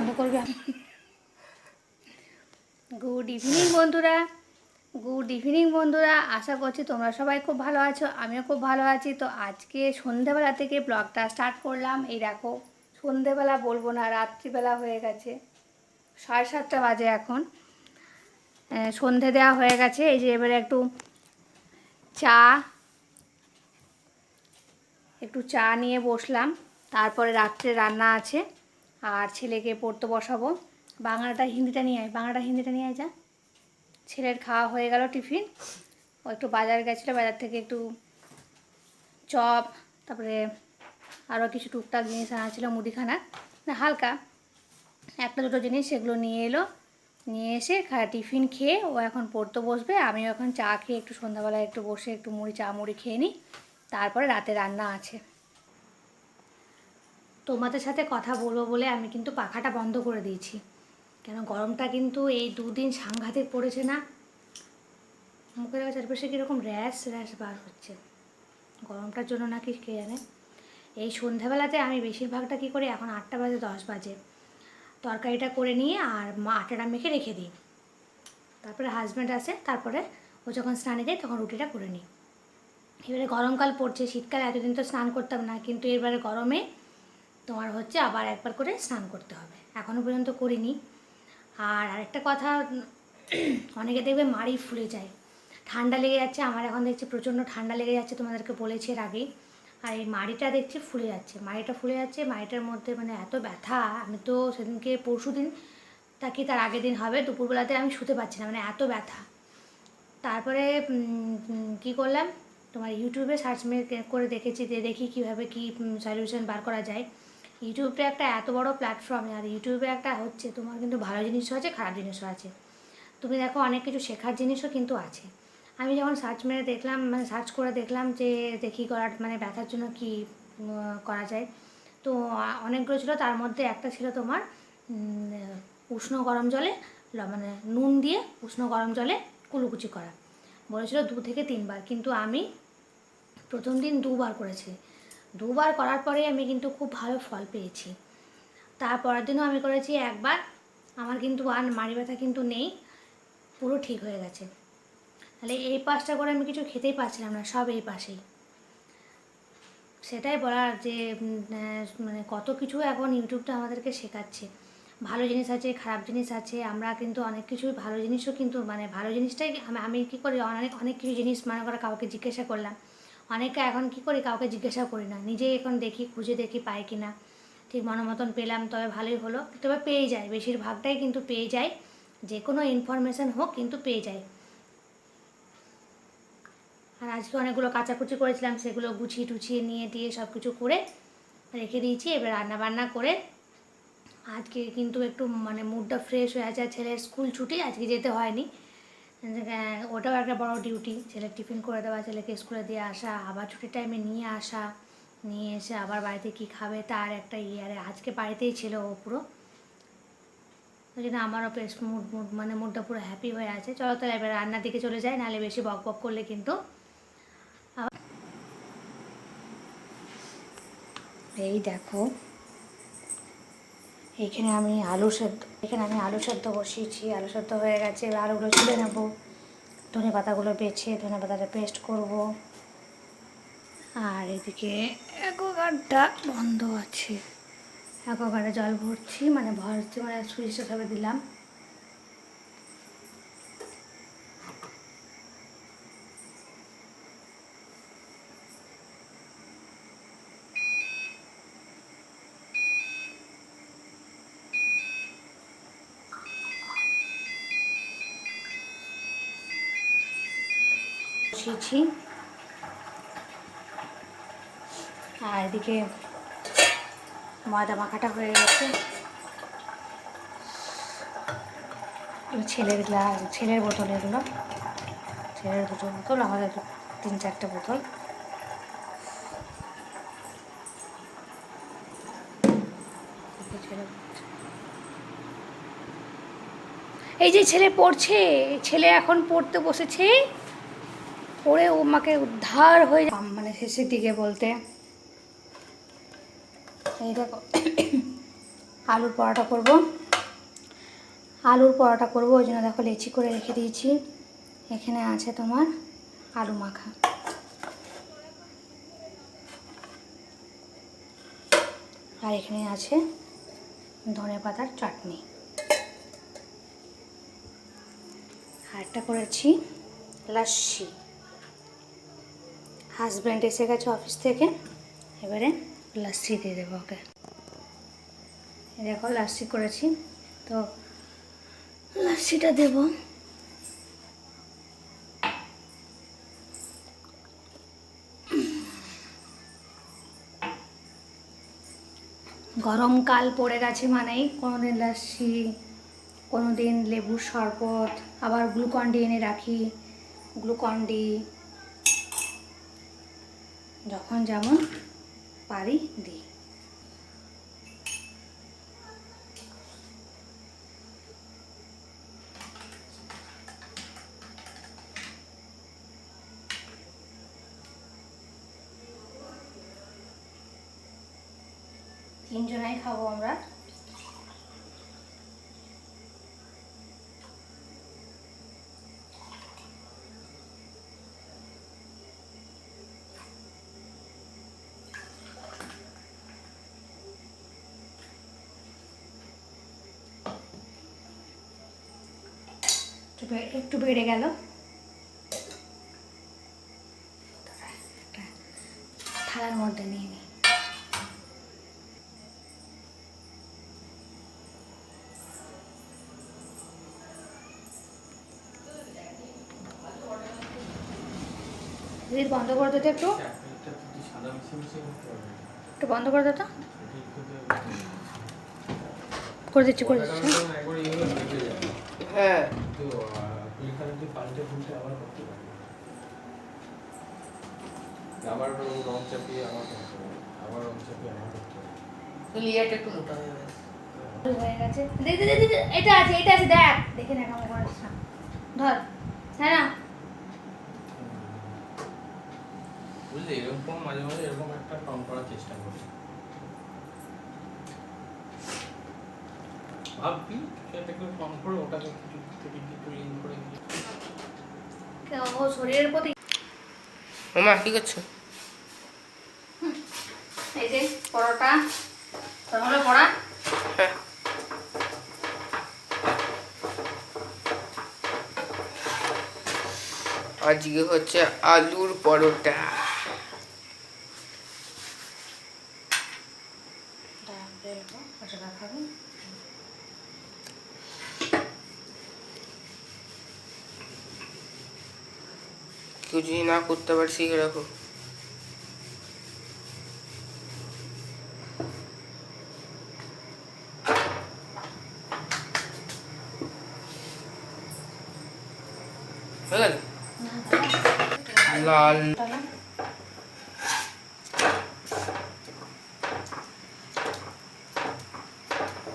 বন্ধ করবে। Good evening বন্ধুরা। গুড ইভিনিং বন্ধুরা। আশা করছি তোমরা সবাই খুব ভালো আছো, আমিও খুব ভালো আছি। তো আজকে সন্ধেবেলা থেকে ব্লগটা স্টার্ট করলাম। এই দেখো, সন্ধেবেলা বলব না, রাত্রিবেলা হয়ে গেছে। সাড়ে সাতটা বাজে এখন। সন্ধে দেওয়া হয়ে গেছে। এই যে এবারে একটু চা একটু চা নিয়ে বসলাম। তারপরে রাত্রে রান্না আছে। আর ছেলেকে পড়তে বসাবো। বাংলাটা হিন্দিটা নিয়ে আয়, বাংলাটা হিন্দিটা নিয়ে আয় যা। ছেলের খাওয়া হয়ে গেল টিফিন। ও একটু বাজার গেছিল, বাজার থেকে একটু চপ, তারপরে আরও কিছু টুকটাক জিনিস আনা ছিল মুদিখানার না, হালকা। একটা দুটো জিনিস সেগুলো নিয়ে এলো। নিয়ে এসে খা, টিফিন খেয়ে ও এখন পড়তে বসবে। আমিও এখন চা খেয়ে একটু সন্ধ্যাবেলায় একটু বসে একটু মুড়ি, চা মুড়ি খেয়ে নিই। তারপরে রাতে রান্না আছে। তোমাদের সাথে কথা বলব বলে আমি কিন্তু পাখাটা বন্ধ করে দিয়েছি। কেন গরমটা কিন্তু এই দুদিন সাংঘাতিক পড়েছে না? মুখের চারপাশে কীরকম র্যাশ র্যাশ বার হচ্ছে। গরমটার জন্য নাকি কে জানে? এই সন্ধ্যাবেলাতে আমি বেশিরভাগটা কী করি? এখন আটটা বাজে, দশ বাজে। তরকারিটা করে নিয়ে আর মা আটাটা মেখে রেখে দিই। তারপরে হাজব্যান্ড আসে, তারপরে ও যখন স্নানে যায় তখন রুটিটা করে নিই। এবারে গরমকাল পড়ছে, শীতকালে এতদিন তো স্নান করতাম না, কিন্তু এবারে গরমে তোমার হচ্ছে আবার একবার করে স্নান করতে হবে। এখনও পর্যন্ত করিনি। আর আরেকটা কথা, অনেকে দেখবে মাড়ি ফুলে যায়। ঠান্ডা লেগে যাচ্ছে, আমার এখন দেখছি প্রচণ্ড ঠান্ডা লেগে যাচ্ছে, তোমাদেরকে বলেছি এর আগেই। আর এই মাড়িটা দেখছি ফুলে যাচ্ছে, মাড়িটা ফুলে যাচ্ছে, মাড়িটার মধ্যে মানে এত ব্যথা। আমি তো সেদিনকে পরশু দিন তাকে তার আগের দিন হবে, দুপুরবেলাতে আমি শুতে পারছি না মানে এত ব্যথা। তারপরে কি করলাম, তোমার ইউটিউবে সার্চ করে দেখেছি, যে দেখি কীভাবে কী সলিউশন বার করা যায়। ইউটিউবটা একটা এত বড় প্ল্যাটফর্ম আর ইউটিউবে একটা হচ্ছে তোমার কিন্তু ভালো জিনিসও আছে, খারাপ জিনিসও আছে। তুমি দেখো অনেক কিছু শেখার জিনিসও কিন্তু আছে। আমি যখন সার্চ মেরে দেখলাম মানে সার্চ করে দেখলাম যে দেখি করার মানে ব্যথার জন্য কী করা যায়, তো অনেকগুলো ছিল, তার মধ্যে একটা ছিল তোমার উষ্ণ গরম জলে মানে নুন দিয়ে উষ্ণ গরম জলে কুলুকুচি করা। বলেছিল দু থেকে তিনবার, কিন্তু আমি প্রথম দিন দুবার করেছি। দুবার করার পরে আমি কিন্তু খুব ভালো ফল পেয়েছি। তারপরের দিনও আমি করেছি একবার, আমার কিন্তু আর মাড়ি ব্যথা কিন্তু নেই, পুরো ঠিক হয়ে গেছে। তাহলে এই পাশটা করে আমি কিছু খেতেই পারছিলাম না, সব এই পাশেই। সেটাই বলার যে মানে কত কিছু এখন ইউটিউবটা আমাদেরকে শেখাচ্ছে। ভালো জিনিস আছে, খারাপ জিনিস আছে, আমরা কিন্তু অনেক কিছুই ভালো জিনিসও কিন্তু মানে ভালো জিনিসটাই আমি কী করি, অনেক অনেক কিছু জিনিস মনে করে কাউকে জিজ্ঞাসা করলাম অনেকে এখন কি করি, কাউকে জিজ্ঞাসা করি না। নিজেই এখন দেখি, খুঁজে দেখি পাই কি না ঠিক মনের মতন পেলাম, তবে ভালোই হলো। তবে পেয়ে যায়, বেশিরভাগটাই কিন্তু পেয়ে যায়। যে কোনো ইনফরমেশান হোক, কিন্তু পেয়ে যায়। আর আজকে অনেকগুলো কাচাকুচি করেছিলাম, সেগুলো গুছিয়ে টুছিয়ে নিয়ে দিয়ে সব কিছু করে রেখে দিয়েছি। এবার রান্না বান্না করে আজকে কিন্তু একটু মানে মুডটা ফ্রেশ হয়ে আছে। ছেলের স্কুল ছুটি, আজকে যেতে হয়নি। ওটাও একটা বড় ডিউটি ছেলের টিফিন করে দেওয়া, ছেলেকে স্কুলে দিয়ে আসা, আবার ছুটির টাইমে নিয়ে আসা, নিয়ে এসে আবার বাড়িতে কি খাবে তার একটা ইয়ে আজকে বাড়িতেই ছিল ও পুরো। ওই জন্য আমারও বেশ মুড মুড মানে মুডটা পুরো হ্যাপি হয়ে আছে। চলো তাহলে এবার রান্নার দিকে চলে যাই, নাহলে বেশি বক বক করলে কিন্তু এই দেখো এখানে আমি আলু সেদ্ধ, এখানে আমি আলু সেদ্ধ বসিয়েছি। আলু সেদ্ধ হয়ে গেছে, এবার আলুগুলো ছুলে নেব। ধনে পাতাগুলো বেছে ধনে পাতাটা পেস্ট করব। আর এদিকে অ্যাকোয়াগার্ডটা বন্ধ আছে। অ্যাকোয়াগার্ডে জল ভরছি মানে ভরছি মানে সুইচটা সবে দিলাম। বসিয়েছি। আর এদিকে ময়দা মাখাটা হয়ে গেছে। ছেলের গ্লাস ছেলের বোতল এগুলো। ছেলের দুটো বোতল, আমাদের তিন চারটে বোতল। এই যে ছেলে পড়ছে, ছেলে এখন পড়তে বসেছে। পড়ে ও মাকে উদ্ধার হয়ে মানে শেষের দিকে বলতে। এই দেখো, আলুর পরোটা করব। আলুর পরোটা করব, ওই জন্য দেখো লেচি করে রেখে দিয়েছি। এখানে আছে তোমার আলু মাখা। আর এখানে আছে ধনে পাতার চাটনি। আর একটা করেছি লাস্সি। হাজব্যান্ড এসে গেছে অফিস থেকে। এবারে লাস্সি দিয়ে দেবো ওকে। দেখো লাস্সি করেছি। তো লাস্সিটা দেব। গরমকাল পড়ে গেছে মানেই। দিন লাস্সি দিন লেবুর শরবত, আবার গ্লুকন ডি এনে রাখি। গ্লুকন ডি যখন যেমন পারি দিই। তিনজনাই খাব আমরা। একটু একটু বেড়ে গেল। থালার মধ্যে নিয়ে নিই বন্ধ করে দিতে একটু। একটু বন্ধ করে দিত করে দিচ্ছি করে দিচ্ছি। হ্যাঁ। আবার রং চাপিয়ে আবার করতে হবে। আবার রং চাপিয়ে আবার করতে হবে। লিয়াটা একটু মোটা হয়ে গেছে। হয়ে গেছে। দেখ দেখ দেখ, দেখ, এটা আছে এটা আছে দেখ। দেখে না কেমন করিস ধর হ্যাঁ না? বুঝলি এরকম মাঝে মাঝে এরকম একটা টং করার চেষ্টা করি। ভাববি? সেটাকে টং করে ওটাকে থেকে কিছু করে ও শরীরের প্রতি মামা কি করছ? এই যে পরোটা তাহলে পড়া হ্যাঁ। আজকে হচ্ছে আলুর পরোটা খাবি কেউ যদি না করতে পারে শিখে রাখো হয়ে গেল লাল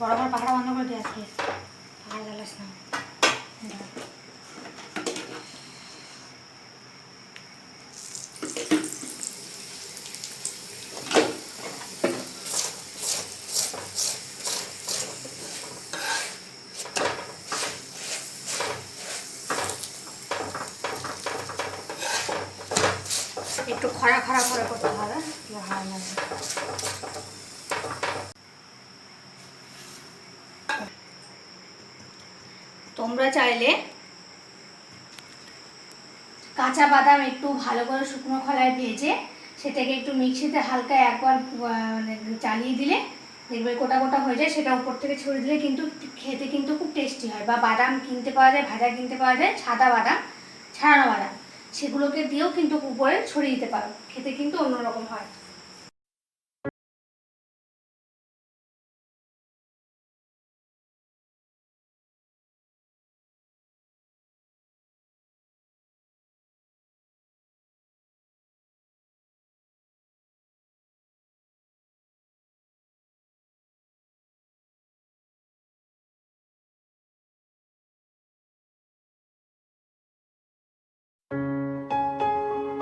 বড় বড় পাখাটা বন্ধ করে দিয়ে আজকে পাখা জ্বালাস না একটু খরা খরা করে করতে হবে। তোমরা চাইলে কাঁচা বাদাম একটু ভালো করে শুকনো খোলায় ভেজে সেটাকে একটু মিক্সিতে হালকা একবার মানে চালিয়ে দিলে দেখবে গোটা গোটা হয়ে যায়, সেটা উপর থেকে ছড়িয়ে দিলে কিন্তু খেতে কিন্তু খুব টেস্টি হয়। বা বাদাম কিনতে পাওয়া যায়, ভাজা কিনতে পাওয়া যায়, সাদা বাদাম, ছাড়ানো বাদাম। সেগুলোকে দিয়েও কিন্তু উপরে ছড়িয়ে দিতে পারো। খেতে কিন্তু অন্যরকম হয়।